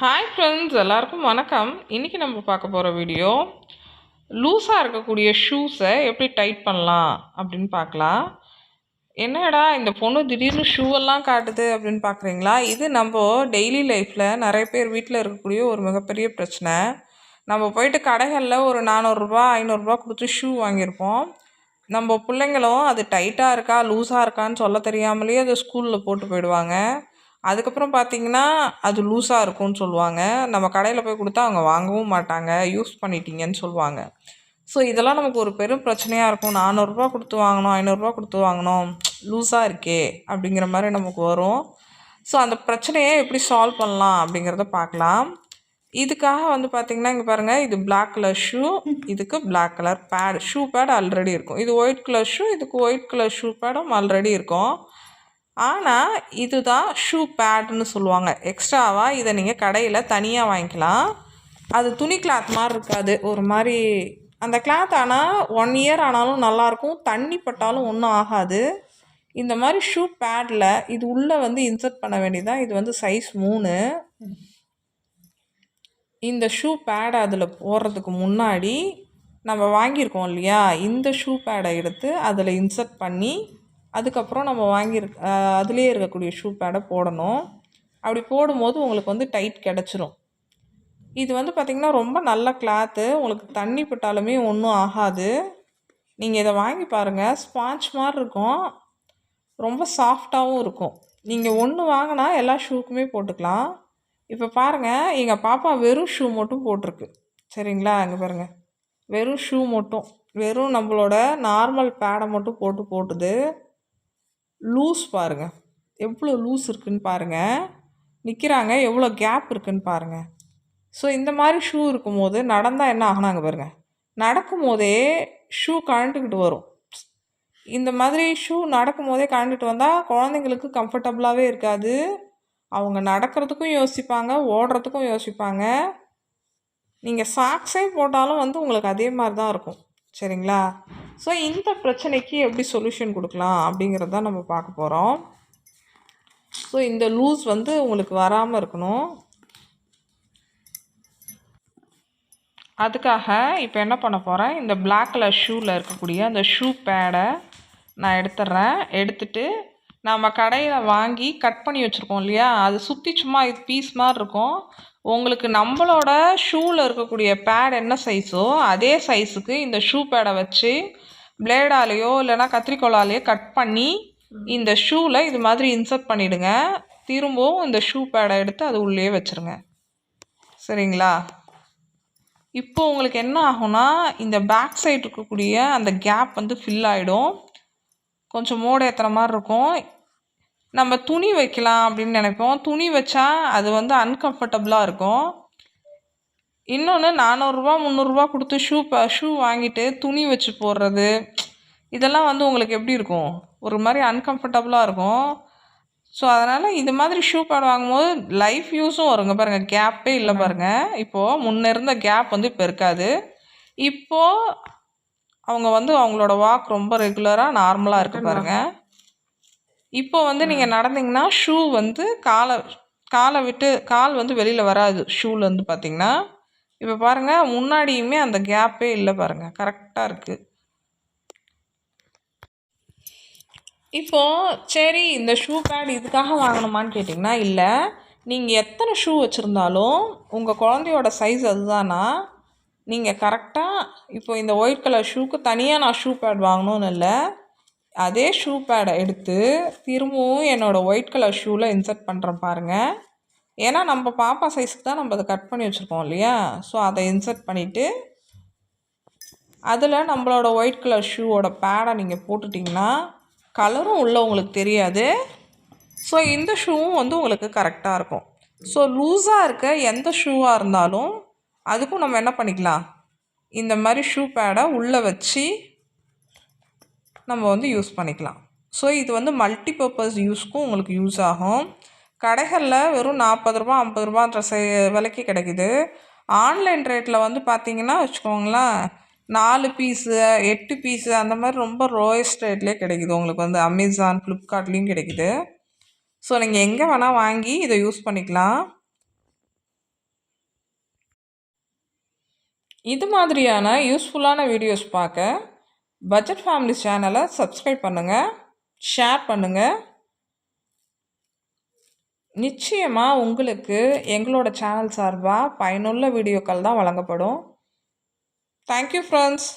Hi friends எல்லாருக்கும் வணக்கம். இன்றைக்கி நம்ம பார்க்க போகிற வீடியோ லூஸாக இருக்கக்கூடிய ஷூஸை எப்படி டைட் பண்ணலாம் அப்படின்னு பார்க்கலாம். என்னடா இந்த பொண்ணு திடீர்னு ஷூவெல்லாம் காட்டுது அப்படின்னு பார்க்குறீங்களா? இது நம்ம டெய்லி லைஃப்பில் நிறைய பேர் வீட்டில் இருக்கக்கூடிய ஒரு மிகப்பெரிய பிரச்சனை. நம்ம போயிட்டு கடைகளில் ஒரு நானூறுரூபா ஐநூறுரூபா கொடுத்து ஷூ வாங்கியிருப்போம். நம்ம பிள்ளைங்களும் அது டைட்டாக இருக்கா லூஸாக இருக்கான்னு சொல்ல தெரியாமலேயே அதை ஸ்கூலில் போட்டு போயிடுவாங்க. அதுக்கப்புறம் பார்த்தீங்கன்னா அது லூஸாக இருக்கும்னு சொல்லுவாங்க. நம்ம கடையில் போய் கொடுத்தா அவங்க வாங்கவும் மாட்டாங்க. யூஸ் பண்ணிட்டீங்கன்னு சொல்லுவாங்க. ஸோ இதெல்லாம் நமக்கு ஒரு பெரும் பிரச்சனையாக இருக்கும். நானூறுரூபா கொடுத்து வாங்கினோம் ஐநூறுரூவா கொடுத்து வாங்கினோம் லூஸாக இருக்கே அப்படிங்கிற மாதிரி நமக்கு வரும். ஸோ அந்த பிரச்சனையை எப்படி சால்வ் பண்ணலாம் அப்படிங்கிறத பார்க்கலாம். இதுக்காக வந்து பார்த்திங்கன்னா இங்கே பாருங்கள் இது பிளாக் கலர் ஷூ இதுக்கு black colour pad shoe pad already இருக்கும். இது ஒயிட் கலர் ஷூ இதுக்கு ஒயிட் கலர் ஷூ பேடும் ஆல்ரெடி இருக்கும். ஆனால் இதுதான் ஷூ பேட்னு சொல்லுவாங்க. எக்ஸ்ட்ராவாக இதை நீங்கள் கடையில் தனியாக வாங்கிக்கலாம். அது துணி கிளாத் மாதிரி இருக்காது. ஒரு மாதிரி அந்த கிளாத் ஆனால் ஒன் இயர் ஆனாலும் நல்லாயிருக்கும். தண்ணி பட்டாலும் ஒன்றும் ஆகாது. இந்த மாதிரி ஷூ பேடில் இது உள்ளே வந்து இன்சர்ட் பண்ண வேண்டியதான் இது வந்து சைஸ் மூணு. இந்த ஷூ பேடை அதில் போடுறதுக்கு முன்னாடி நம்ம வாங்கியிருக்கோம் இல்லையா? இந்த ஷூ பேடை எடுத்து அதில் இன்சர்ட் பண்ணி அதுக்கப்புறம் நம்ம வாங்கியிருக்க அதுலேயே இருக்கக்கூடிய ஷூ பேடை போடணும். அப்படி போடும்போது உங்களுக்கு வந்து டைட் கிடச்சிரும். இது வந்து பார்த்திங்கன்னா ரொம்ப நல்ல கிளாத்து உங்களுக்கு தண்ணி பட்டாலுமே ஒன்றும் ஆகாது. நீங்கள் இதை வாங்கி பாருங்கள் ஸ்பாஞ்ச் மாதிரி இருக்கும். ரொம்ப சாஃப்டாகவும் இருக்கும். நீங்கள் ஒன்று வாங்கினா எல்லா ஷூக்குமே போட்டுக்கலாம். இப்போ பாருங்கள் எங்கள் பாப்பா வெறும் ஷூ மட்டும் போட்டிருக்கு. சரிங்களா? அங்கே பாருங்கள் வெறும் ஷூ மட்டும். வெறும் நம்மளோட நார்மல் பேடை மட்டும் போட்டு போட்டுது. லூஸ் பாருங்கள் எவ்வளோ லூஸ் இருக்குதுன்னு பாருங்கள் நிற்கிறாங்க எவ்வளோ கேப் இருக்குதுன்னு பாருங்கள் ஸோ இந்த மாதிரி ஷூ இருக்கும்போது நடந்தால் என்ன ஆகினாங்க பாருங்கள் நடக்கும் போதே ஷூ கழண்டுக்கிட்டு வரும். இந்த மாதிரி ஷூ நடக்கும் போதே கழண்டுட்டு வந்தால் குழந்தைங்களுக்கு கம்ஃபர்டபுளாகவே இருக்காது. அவங்க நடக்கிறதுக்கும் யோசிப்பாங்க. ஓடுறதுக்கும் யோசிப்பாங்க. நீங்கள் சாக்ஸே போட்டாலும் வந்து உங்களுக்கு அதே மாதிரி தான் இருக்கும். சரிங்களா? ஸோ இந்த பிரச்சனைக்கு எப்படி சொல்யூஷன் கொடுக்கலாம் அப்படிங்கிறது தான் நம்ம பார்க்க போகிறோம் ஸோ இந்த லூஸ் வந்து உங்களுக்கு வராமல் இருக்கணும். அதுக்காக இப்போ என்ன பண்ண போகிறேன் இந்த பிளாக் கலர் ஷூவில் இருக்கக்கூடிய அந்த ஷூ பேடை நான் எடுத்துட்றேன் எடுத்துட்டு நம்ம கடையில் வாங்கி கட் பண்ணி வச்சுருக்கோம் இல்லையா? அது சுற்றி சும்மா இது பீஸ் மாதிரி இருக்கும். உங்களுக்கு நம்மளோட ஷூவில் இருக்கக்கூடிய பேட் என்ன சைஸோ அதே சைஸுக்கு இந்த ஷூ பேடை வச்சு பிளேடாலேயோ இல்லைனா கத்திரிக்கோளாலேயோ கட் பண்ணி இந்த ஷூவில் இது மாதிரி இன்சர்ட் பண்ணிவிடுங்க திரும்பவும் இந்த ஷூ பேடை எடுத்து அது உள்ளே வச்சுருங்க. சரிங்களா? இப்போ உங்களுக்கு என்ன ஆகும்னா இந்த பேக் சைடு இருக்கக்கூடிய அந்த கேப் வந்து ஃபில் ஆகிடும் கொஞ்சம் மோடு ஏற்றுற மாதிரி இருக்கும். நம்ம துணி வைக்கலாம் அப்படின்னு நினைப்போம். துணி வச்சா அது வந்து அன்கம்ஃபர்டபுளாக இருக்கும். இன்னொன்று நானூறுரூவா முந்நூறுரூவா கொடுத்து ஷூ ப ஷூ வாங்கிட்டு துணி வச்சு போடுறது இதெல்லாம் வந்து உங்களுக்கு எப்படி இருக்கும்? ஒரு மாதிரி அன்கம்ஃபர்டபுளாக இருக்கும். ஸோ அதனால் இது மாதிரி ஷூ பேட் வாங்கும்போது லைஃப் யூஸும் வருங்க பாருங்கள் கேப்பே இல்லை பாருங்கள் இப்போது முன்னே இருந்த கேப் வந்து இப்போ இருக்காது. இப்போது அவங்க வந்து அவங்களோட வாக் ரொம்ப ரெகுலராக நார்மலாக இருக்குது பாருங்கள் இப்போ வந்து நீங்கள் நடந்தீங்கன்னா ஷூ வந்து காலை காலை விட்டு கால் வந்து வெளியில் வராது. ஷூலேருந்து பார்த்தீங்கன்னா இப்போ பாருங்கள் முன்னாடியுமே அந்த கேப்பே இல்லை பாருங்கள் கரெக்டாக இருக்குது இப்போது சரி இந்த ஷூ பேட் இதுக்காக வாங்கணுமான்னு கேட்டிங்கன்னா இல்லை. நீங்கள் எத்தனை ஷூ வச்சுருந்தாலும் உங்கள் குழந்தையோட சைஸ் அதுதானா? நீங்கள் கரெக்டாக இப்போ இந்த ஒயிட் கலர் ஷூக்கு தனியாக நான் ஷூ பேட் வாங்கணும்னு இல்லை. அதே ஷூ பேடை எடுத்து திரும்பவும் என்னோடய ஒயிட் கலர் ஷூவில் இன்சர்ட் பண்ணுறேன் பாருங்கள் ஏன்னா நம்ம பாப்பா சைஸுக்கு தான் நம்ம அதை கட் பண்ணி வச்சுருக்கோம் இல்லையா? ஸோ அதை இன்சர்ட் பண்ணிவிட்டு அதில் நம்மளோட ஒயிட் கலர் ஷூவோட பேடை நீங்கள் போட்டுட்டிங்கன்னா கலரும் உள்ள உங்களுக்கு தெரியாது. ஸோ இந்த ஷூவும் வந்து உங்களுக்கு கரெக்டாக இருக்கும். ஸோ லூஸாக இருக்க எந்த ஷூவாக இருந்தாலும் அதுக்கும் நம்ம என்ன பண்ணிக்கலாம்? இந்த மாதிரி ஷூ பேடை உள்ளே வச்சு நம்ம வந்து யூஸ் பண்ணிக்கலாம். ஸோ இது வந்து மல்டி பர்பஸ் யூஸ்க்கும் உங்களுக்கு யூஸ் ஆகும். கடைகளில் வெறும் நாற்பது ரூபா ஐம்பது ரூபான்ற விலைக்கு கிடைக்குது. ஆன்லைன் ரேட்டில் வந்து பார்த்தீங்கன்னா வச்சுக்கோங்களேன் நாலு பீஸு எட்டு பீஸு அந்த மாதிரி ரொம்ப ரோயஸ்ட் ரேட்லேயே கிடைக்குது. உங்களுக்கு வந்து அமேசான் ஃப்ளிப்கார்ட்லேயும் கிடைக்குது. ஸோ நீங்கள் எங்கே வேணால் வாங்கி இதை யூஸ் பண்ணிக்கலாம். இது மாதிரியான யூஸ்ஃபுல்லான வீடியோஸ் பார்க்க பட்ஜெட் ஃபேமிலி சேனலை சப்ஸ்கிரைப் பண்ணுங்கள் ஷேர் பண்ணுங்கள் நிச்சயமாக உங்களுக்கு எங்களோட சேனல் சார்பாக பயனுள்ள வீடியோக்கள் தான் வழங்கப்படும். Thank you friends